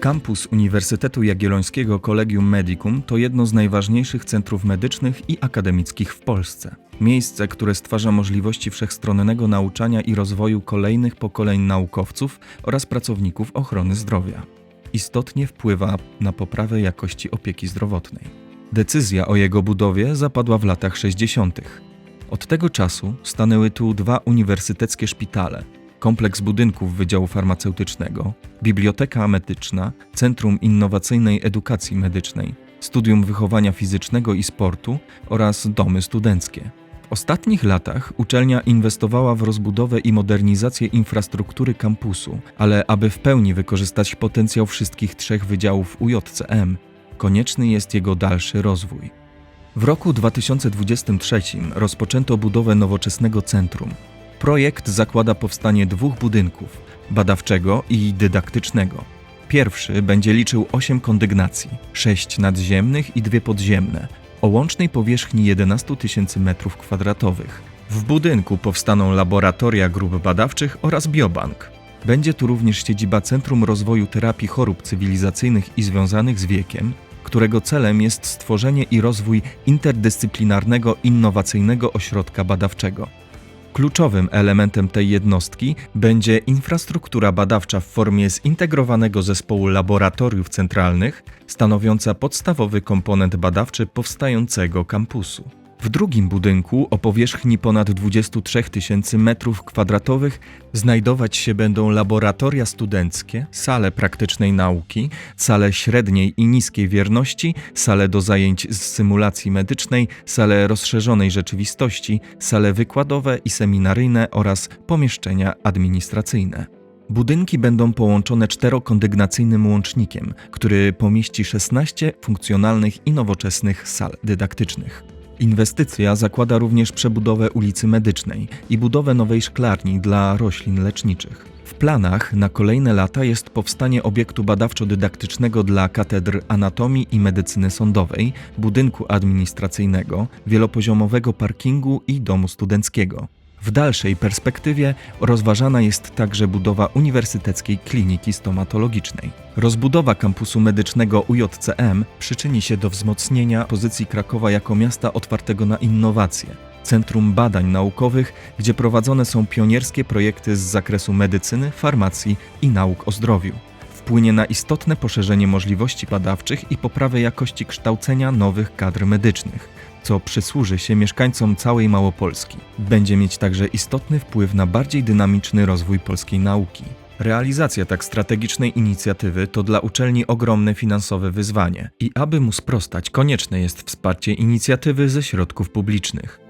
Kampus Uniwersytetu Jagiellońskiego Collegium Medicum to jedno z najważniejszych centrów medycznych i akademickich w Polsce. Miejsce, które stwarza możliwości wszechstronnego nauczania i rozwoju kolejnych pokoleń naukowców oraz pracowników ochrony zdrowia. Istotnie wpływa na poprawę jakości opieki zdrowotnej. Decyzja o jego budowie zapadła w latach 60. Od tego czasu stanęły tu dwa uniwersyteckie szpitale, kompleks budynków Wydziału Farmaceutycznego, biblioteka medyczna, Centrum Innowacyjnej Edukacji Medycznej, Studium Wychowania Fizycznego i Sportu oraz domy studenckie. W ostatnich latach uczelnia inwestowała w rozbudowę i modernizację infrastruktury kampusu, ale aby w pełni wykorzystać potencjał wszystkich trzech wydziałów UJCM, konieczny jest jego dalszy rozwój. W roku 2023 rozpoczęto budowę nowoczesnego centrum. Projekt zakłada powstanie dwóch budynków badawczego i dydaktycznego. Pierwszy będzie liczył 8 kondygnacji, 6 nadziemnych i dwie podziemne, o łącznej powierzchni 11 tysięcy m2. W budynku powstaną laboratoria grup badawczych oraz biobank. Będzie tu również siedziba Centrum Rozwoju Terapii Chorób Cywilizacyjnych i Związanych z Wiekiem, którego celem jest stworzenie i rozwój interdyscyplinarnego, innowacyjnego ośrodka badawczego. Kluczowym elementem tej jednostki będzie infrastruktura badawcza w formie zintegrowanego zespołu laboratoriów centralnych, stanowiąca podstawowy komponent badawczy powstającego kampusu. W drugim budynku o powierzchni ponad 23 tysięcy metrów kwadratowych znajdować się będą laboratoria studenckie, sale praktycznej nauki, sale średniej i niskiej wierności, sale do zajęć z symulacji medycznej, sale rozszerzonej rzeczywistości, sale wykładowe i seminaryjne oraz pomieszczenia administracyjne. Budynki będą połączone czterokondygnacyjnym łącznikiem, który pomieści 16 funkcjonalnych i nowoczesnych sal dydaktycznych. Inwestycja zakłada również przebudowę ulicy Medycznej i budowę nowej szklarni dla roślin leczniczych. W planach na kolejne lata jest powstanie obiektu badawczo-dydaktycznego dla katedr anatomii i medycyny sądowej, budynku administracyjnego, wielopoziomowego parkingu i domu studenckiego. W dalszej perspektywie rozważana jest także budowa Uniwersyteckiej Kliniki Stomatologicznej. Rozbudowa kampusu medycznego UJCM przyczyni się do wzmocnienia pozycji Krakowa jako miasta otwartego na innowacje, centrum badań naukowych, gdzie prowadzone są pionierskie projekty z zakresu medycyny, farmacji i nauk o zdrowiu. Wpłynie na istotne poszerzenie możliwości badawczych i poprawę jakości kształcenia nowych kadr medycznych co przysłuży się mieszkańcom całej Małopolski. Będzie mieć także istotny wpływ na bardziej dynamiczny rozwój polskiej nauki. Realizacja tak strategicznej inicjatywy to dla uczelni ogromne finansowe wyzwanie i aby mu sprostać, konieczne jest wsparcie inicjatywy ze środków publicznych.